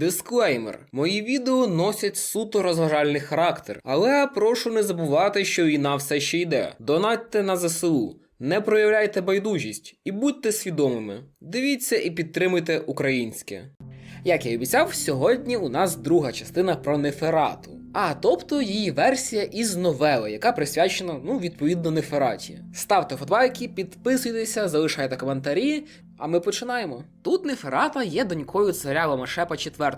Дисклеймер: мої відео носять суто розважальний характер, але прошу не забувати, що війна все ще йде. Донатьте на ЗСУ. Не проявляйте байдужість і будьте свідомими. Дивіться і підтримуйте українське. Як я і обіцяв, сьогодні у нас друга частина про Неферату. А тобто її версія із новели, яка присвячена, ну, відповідно, Нефераті. Ставте фотбайки, підписуйтеся, залишайте коментарі, а ми починаємо. Тут Неферата є донькою царя Ламашепа IV,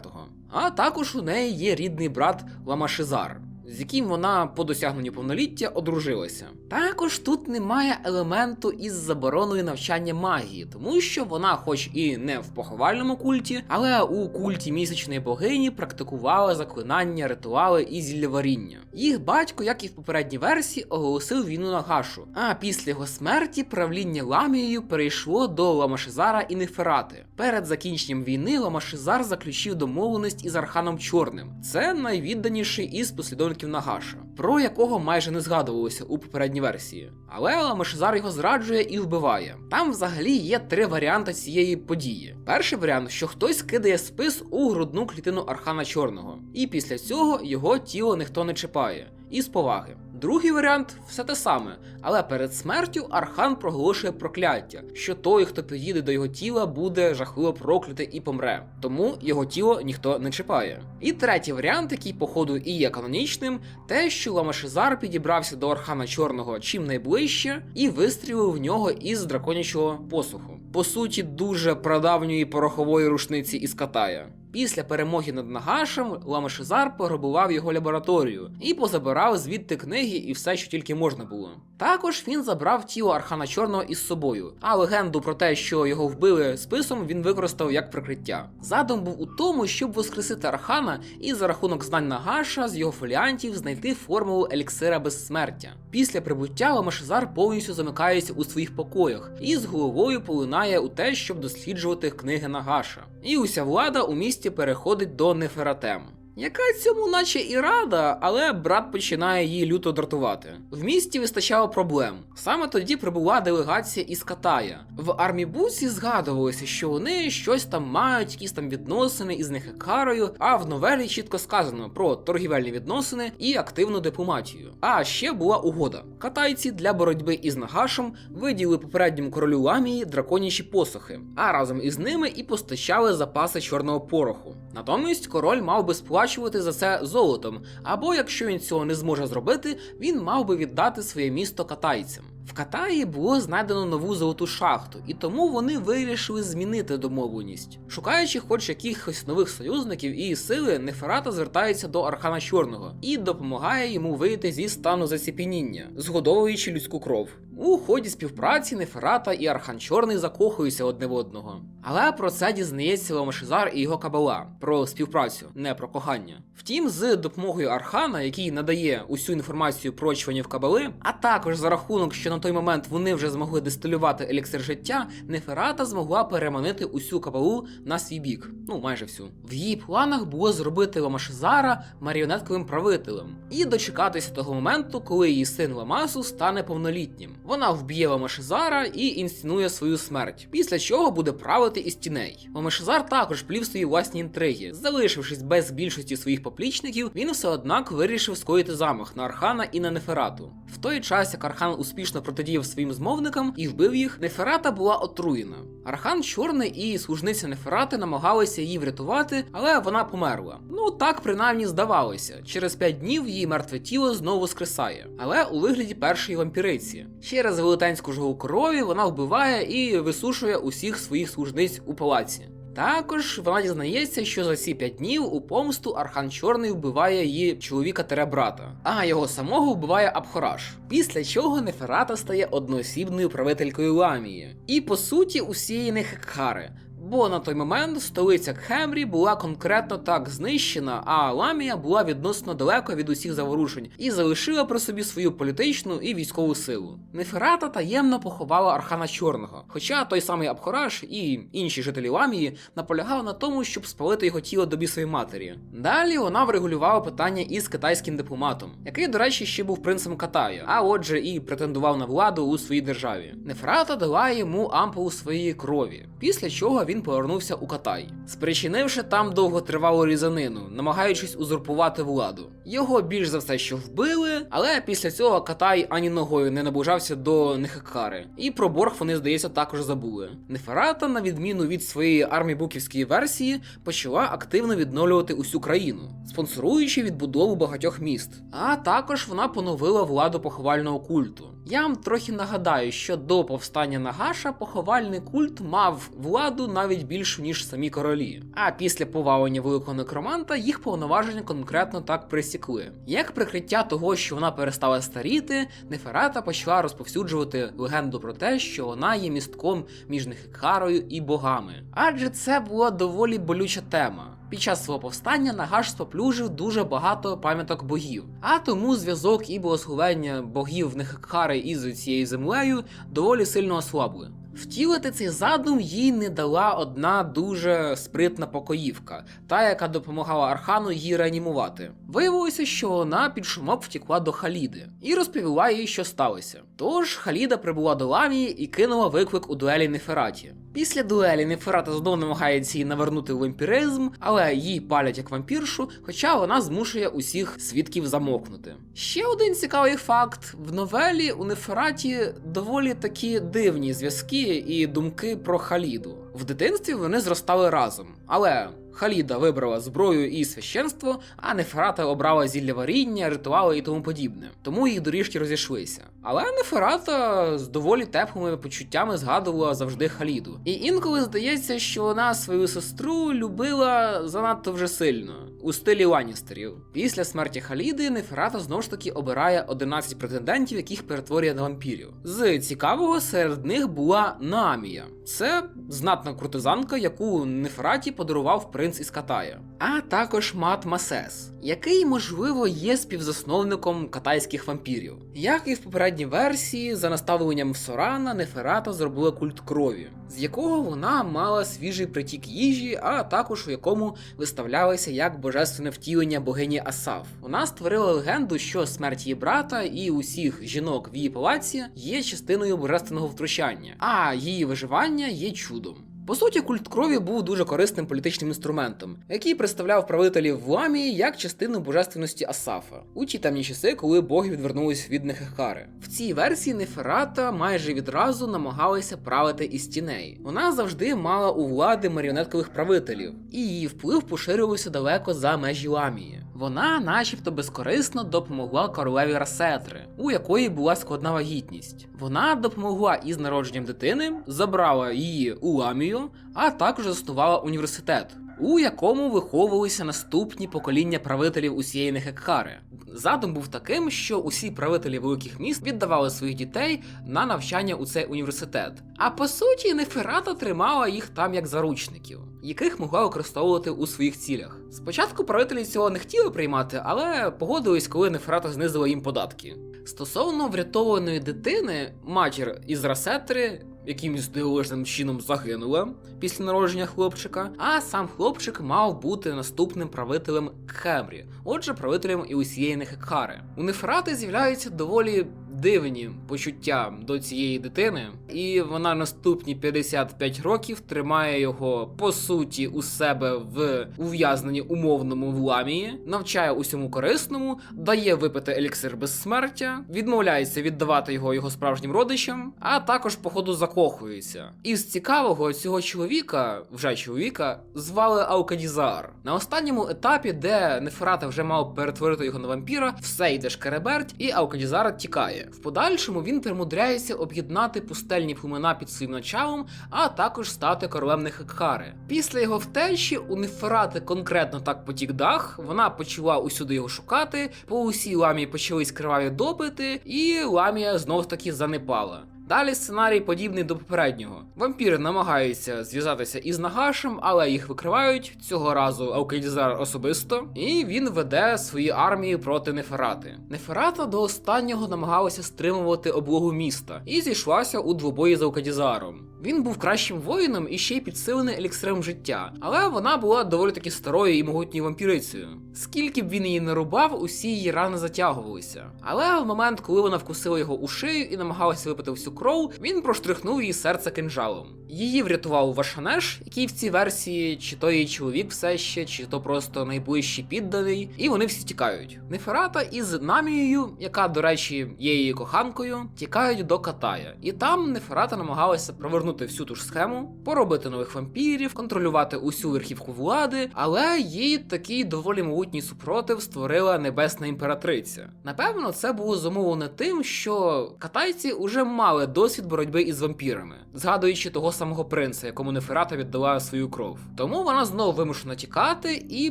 а також у неї є рідний брат Ламашизар. З яким вона по досягненню повноліття одружилася. Також тут немає елементу із забороною навчання магії, тому що вона, хоч і не в поховальному культі, але у культі місячної богині практикувала заклинання, ритуали і зілляваріння. Їх батько, як і в попередній версії, оголосив війну на Гашу. А після його смерті правління Ламією перейшло до Ламашизара і Неферати. Перед закінченням війни Ламашизар заключив домовленість із Арханом Чорним. Це найвідданіший із послідовників Нагаша, про якого майже не згадувалося у попередній версії. Але Ламашизар його зраджує і вбиває. Там взагалі є три варіанти цієї події. Перший варіант, що хтось кидає спис у грудну клітину Архана Чорного, і після цього його тіло ніхто не чіпає. І з поваги. Другий варіант все те саме, але перед смертю Архан проголошує прокляття, що той, хто підійде до його тіла, буде жахливо проклятий і помре. Тому його тіло ніхто не чіпає. І третій варіант, який, походу, і є канонічним, те, що Ламашизар підібрався до Архана Чорного чим найближче і вистрілив в нього із драконячого посуху. По суті, дуже прадавньої порохової рушниці із Катая. Після перемоги над Нагашем Ламашизар пограбував його лабораторію і позабирав звідти книги і все, що тільки можна було. Також він забрав тіло Архана Чорного із собою, а легенду про те, що його вбили списом, він використав як прикриття. Задум був у тому, щоб воскресити Архана і за рахунок знань Нагаша з його фоліантів знайти формулу еліксира безсмертя. Після прибуття Ламашизар повністю замикається у своїх покоях і з головою полинає у те, щоб досліджувати книги Нагаша. І уся влада у місті переходить до Нефератем. Яка цьому наче і рада, але брат починає її люто дратувати. В місті вистачало проблем. Саме тоді прибула делегація із Катая. В армібуці згадувалося, що вони щось там мають, якісь там відносини із Нехекарою, а в новелі чітко сказано про торгівельні відносини і активну дипломатію. А ще була угода. Катайці для боротьби із Нагашем виділи попередньому королю Ламії драконячі посохи, а разом із ними і постачали запаси чорного пороху. Натомість король мав би сплачувати за це золотом, або якщо він цього не зможе зробити, він мав би віддати своє місто катайцям. В Катаї було знайдено нову золоту шахту, і тому вони вирішили змінити домовленість. Шукаючи хоч якихось нових союзників і сили, Неферата звертається до Архана Чорного і допомагає йому вийти зі стану заціпеніння, згодовуючи людську кров. У ході співпраці Неферата і Архан Чорний закохуються одне в одного. Але про це дізнається Ламашизар і його кабала про співпрацю, не про кохання. Втім, з допомогою Архана, який надає усю інформацію про членів кабали, а також за рахунок, що на той момент вони вже змогли дистилювати еліксир життя, Неферата змогла переманити усю кабалу на свій бік. Ну майже всю. В її планах було зробити Ламашизара маріонетковим правителем і дочекатися того моменту, коли її син Ламасу стане повнолітнім. Вона вб'є Ламашизара і інсценує свою смерть, після чого буде правити із тіней. Ламашизар також плів свої власні інтриги. Залишившись без більшості своїх поплічників, він все однак вирішив скоїти замах на Архана і на Неферату. В той час, як Архан успішно протидіяв своїм змовникам і вбив їх, Неферата була отруєна. Архан Чорний і служниця Неферати намагалися її врятувати, але вона померла. Ну так принаймні здавалося. Через п'ять днів її мертве тіло знову воскресає, але у вигляді першої вампіриці. Через велетенську жгу крові вона вбиває і висушує усіх своїх служниць у палаці. Також вона дізнається, що за ці п'ять днів у помсту Архан Чорний вбиває її чоловіка тере брата, а його самого вбиває Абхораш. Після чого Неферата стає одноосібною правителькою Ламії. І по суті усієї Нехекхари. Бо на той момент столиця Кхемрі була конкретно так знищена, а Ламія була відносно далеко від усіх заворушень і залишила при собі свою політичну і військову силу. Неферата таємно поховала Архана Чорного, хоча той самий Абхораш і інші жителі Ламії наполягали на тому, щоб спалити його тіло до бісової матері. Далі вона врегулювала питання із китайським дипломатом, який, до речі, ще був принцем Катаю, а отже, і претендував на владу у своїй державі. Неферата дала йому ампулу своєї крові, після чого він він повернувся у Катай, спричинивши там довготривалу різанину, намагаючись узурпувати владу. Його більш за все, що вбили, але після цього Катай ані ногою не наближався до Нехекари. І про борг вони, здається, також забули. Неферата, на відміну від своєї армії буківської версії, почала активно відновлювати усю країну, спонсоруючи відбудову багатьох міст. А також вона поновила владу поховального культу. Я вам трохи нагадаю, що до повстання Нагаша поховальний культ мав владу навіть більшу ніж самі королі. А після повалення великого некроманта їх повноваження конкретно так присікли. Як прикриття того, що вона перестала старіти, Неферата почала розповсюджувати легенду про те, що вона є містком між Нехекарою і богами. Адже це була доволі болюча тема. Під час свого повстання Нагаш споплюжив дуже багато пам'яток богів, а тому зв'язок і благословення богів Нехекари із цією землею доволі сильно ослабли. Втілити цей задум їй не дала одна дуже спритна покоївка, та яка допомагала Архану її реанімувати. Виявилося, що вона під шумок втекла до Халіди і розповіла їй, що сталося. Тож Халіда прибула до Ламії і кинула виклик у дуелі Нефераті. Після дуелі Неферата знову намагається її навернути в вампіризм, але її палять як вампіршу, хоча вона змушує усіх свідків замокнути. Ще один цікавий факт: в новелі у Нефераті доволі такі дивні зв'язки і думки про Халіду. В дитинстві вони зростали разом, але Халіда вибрала зброю і священство, а Неферата обрала зілля варіння, ритуали і тому подібне. Тому їх доріжки розійшлися. Але Неферата з доволі теплими почуттями згадувала завжди Халіду. І інколи здається, що вона свою сестру любила занадто вже сильно, у стилі Ланністерів. Після смерті Халіди Неферата знову ж таки обирає 11 претендентів, яких перетворює на вампірів. З цікавого серед них була Намія. Це знатна куртизанка, яку Нефераті подарував принц із Катая, а також Мат Масес, який, можливо, є співзасновником катайських вампірів. Як і в попередній версії, за наставленням Сорана, Неферата зробила культ крові, з якого вона мала свіжий притік їжі, а також у якому виставлялася як божественне втілення богині Асав. Вона створила легенду, що смерть її брата і усіх жінок в її палаці є частиною божественного втручання, а її виживання є чудом. По суті, культ крові був дуже корисним політичним інструментом, який представляв правителів в Ламії як частину божественності Асафа у ті темні часи, коли боги відвернулись від Нехехари. В цій версії Неферата майже відразу намагалася правити із тіней. Вона завжди мала у влади маріонеткових правителів, і її вплив поширювався далеко за межі Ламії. Вона, начебто, безкорисно допомогла королеві Расетри, у якої була складна вагітність. Вона допомогла із народженням дитини, забрала її у Ламію, а також заснувала університет. У якому виховувалися наступні покоління правителів усієї Нехекхари. Задум був таким, що усі правителі великих міст віддавали своїх дітей на навчання у цей університет. А по суті, Неферата тримала їх там як заручників, яких могла використовувати у своїх цілях. Спочатку правителі цього не хотіли приймати, але погодились, коли Неферата знизила їм податки. Стосовно врятованої дитини, матір із Расетри якимось дивовижним чином загинула після народження хлопчика, а сам хлопчик мав бути наступним правителем Кемрі, отже, правителем і усієї Нехекари. У Неферати з'являються доволі дивні почуття до цієї дитини, і вона наступні 55 років тримає його по суті у себе в ув'язненні умовному в ламії, навчає усьому корисному, дає випити еліксир безсмертя, відмовляється віддавати його його справжнім родичам, а також, походу, закохується. Із цікавого цього чоловіка, вже чоловіка, звали Аукадізар. На останньому етапі, де Неферата вже мав перетворити його на вампіра, все йде шкереберть, і Аукадізар тікає. В подальшому він примудряється об'єднати пустельні племена під своїм началом, а також стати королем Нехекхари. Після його втечі у Неферати конкретно так потік дах, вона почала усюди його шукати, по усій ламії почались криваві допити, і ламія знов таки занепала. Далі сценарій подібний до попереднього. Вампіри намагаються зв'язатися із Нагашем, але їх викривають цього разу Аукедізар особисто, і він веде свої армії проти Неферати. Неферата до останнього намагалася стримувати облогу міста і зійшлася у двобої з Аукедізаром. Він був кращим воїном і ще й підсилений еліксиром життя, але вона була доволі таки старою і могутньою вампірицею. Скільки б він її не рубав, усі її рани затягувалися. Але в момент, коли вона вкусила його у шию і намагалася випити всю кров, він проштрихнув її серце кинжалом. Її врятував Вашанеш, який в цій версії чи то її чоловік все ще, чи то просто найближчий підданий, і вони всі тікають. Неферата із Намією, яка, до речі, є її коханкою, тікають до Катая. І там Неферата намагалася провернути всю ту ж схему, поробити нових вампірів, контролювати усю верхівку влади, але їй такий доволі могутній супротив створила небесна імператриця. Напевно, це було зумовлено тим, що катайці уже мали досвід боротьби із вампірами, згадуючи того самого принца, якому Неферата віддала свою кров. Тому вона знову вимушена тікати і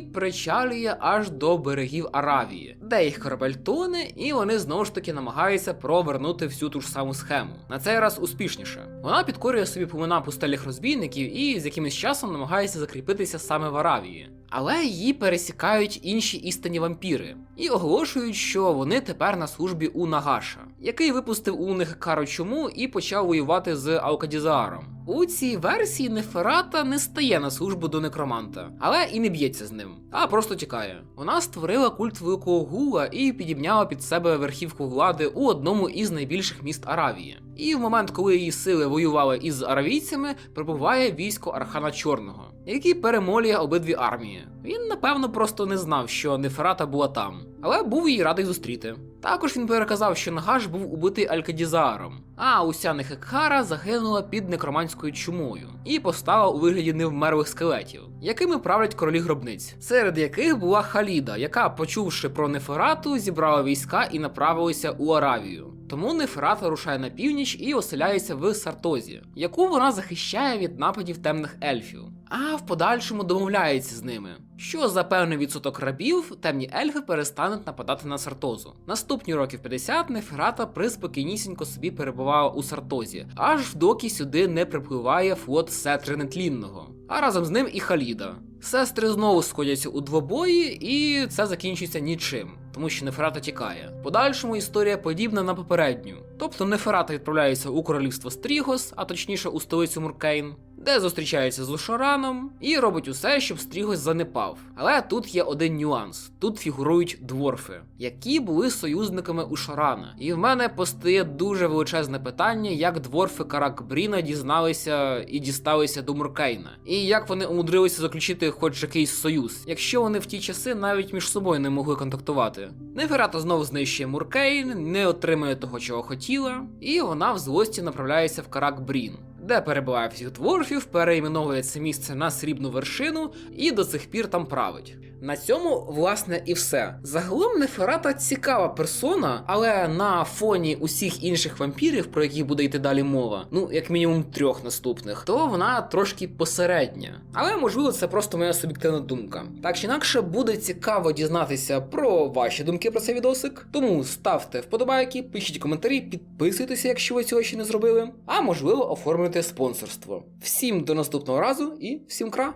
причалює аж до берегів Аравії, де їх корабель тоне, і вони знову ж таки намагаються провернути всю ту ж саму схему. На цей раз успішніше. Вона підкорює собі помина пустеліх розбійників і з якимось часом намагається закріпитися саме в Аравії. Але її пересікають інші істинні вампіри і оголошують, що вони тепер на службі у Нагаша, який випустив у них кару чому і почав воювати з Алкадізааром. У цій версії Неферата не стає на службу до некроманта, але і не б'ється з ним, а просто тікає. Вона створила культ великого гула і підібняла під себе верхівку влади у одному із найбільших міст Аравії. І в момент, коли її сили воювали із аравійцями, прибуває військо Архана Чорного, який перемолює обидві армії. Він напевно просто не знав, що Неферата була там, але був її радий зустріти. Також він переказав, що Нагаш був убитий Алькадізаром, а уся Нехекхара загинула під некроманською чумою і постала у вигляді невмерлих скелетів, якими правлять королі гробниць, серед яких була Халіда, яка, почувши про Неферату, зібрала війська і направилася у Аравію. Тому Неферата рушає на північ і оселяється в Сартозі, яку вона захищає від нападів темних ельфів. А в подальшому домовляється з ними, що за певний відсоток рабів темні ельфи перестануть нападати на Сартозу. Наступні років 50 Неферата приспокійнісінько собі перебувала у Сартозі, аж доки сюди не припливає флот Сетри Нетлінного, а разом з ним і Халіда. Сестри знову сходяться у двобої, і це закінчується нічим, тому що Неферата тікає. В подальшому історія подібна на попередню. Тобто Неферата відправляється у королівство Стрігос, а точніше у столицю Муркейн, де зустрічається з Лушораном і робить усе, щоб Стрігос занепав. Але тут є один нюанс: тут фігурують дворфи, які були союзниками у Шарана. І в мене постає дуже величезне питання, як дворфи Каракбріна дізналися і дісталися до Муркейна, і як вони умудрилися заключити хоч якийсь союз, якщо вони в ті часи навіть між собою не могли контактувати. Неферата знову знищує Муркейн, не отримує того, чого хотіла, і вона в злості направляється в карак Брін, Де перебуває всіх дворфів, перейменовує це місце на срібну вершину і до цих пір там править. На цьому, власне, і все. Загалом Неферата цікава персона, але на фоні усіх інших вампірів, про яких буде йти далі мова, ну як мінімум трьох наступних, то вона трошки посередня. Але можливо це просто моя суб'єктивна думка. Так чи інакше буде цікаво дізнатися про ваші думки про цей відосик. Тому ставте вподобайки, пишіть коментарі, підписуйтеся, якщо ви цього ще не зробили. А можливо, оформлюйте спонсорство. Всім до наступного разу і всім кра!